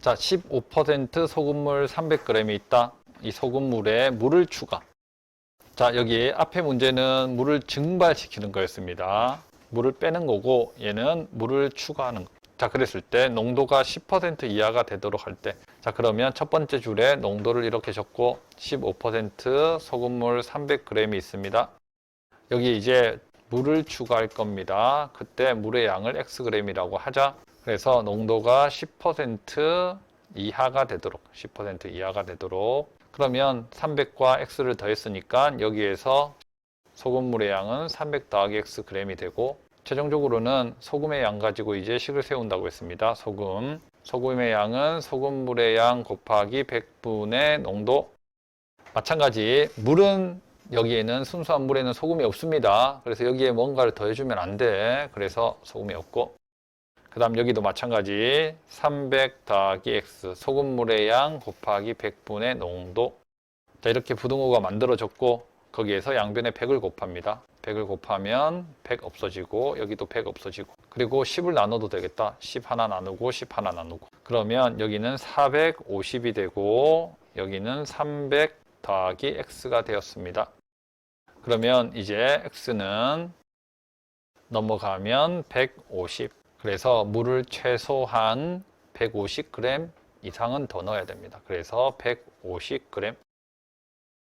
자, 15% 소금물 300g이 있다. 이 소금물에 물을 추가. 자, 여기 앞에 문제는 물을 증발시키는 거였습니다. 물을 빼는 거고 얘는 물을 추가하는 거. 자, 그랬을 때 농도가 10% 이하가 되도록 할 때. 자, 그러면 첫 번째 줄에 농도를 이렇게 적고 15% 소금물 300g이 있습니다. 여기 이제 물을 추가할 겁니다. 그때 물의 양을 xg이라고 하자. 그래서 농도가 10% 이하가 되도록 10% 이하가 되도록 그러면 300과 x를 더했으니까 여기에서 소금물의 양은 300 더하기 x g이 되고 최종적으로는 소금의 양 가지고 이제 식을 세운다고 했습니다. 소금 소금의 양은 소금물의 양 곱하기 100분의 농도 마찬가지 물은 여기에는 순수한 물에는 소금이 없습니다. 그래서 여기에 뭔가를 더해주면 안 돼. 그래서 소금이 없고 그 다음 여기도 마찬가지. 300 더하기 x 소금물의 양 곱하기 100분의 농도. 자 이렇게 부등호가 만들어졌고 거기에서 양변에 100을 곱합니다. 100을 곱하면 100 없어지고 여기도 100 없어지고. 그리고 10을 나눠도 되겠다. 10 하나 나누고 10 하나 나누고. 그러면 여기는 450이 되고 여기는 300 더하기 x가 되었습니다. 그러면 이제 x는 넘어가면 150 그래서 물을 최소한 150g 이상은 더 넣어야 됩니다. 그래서 150g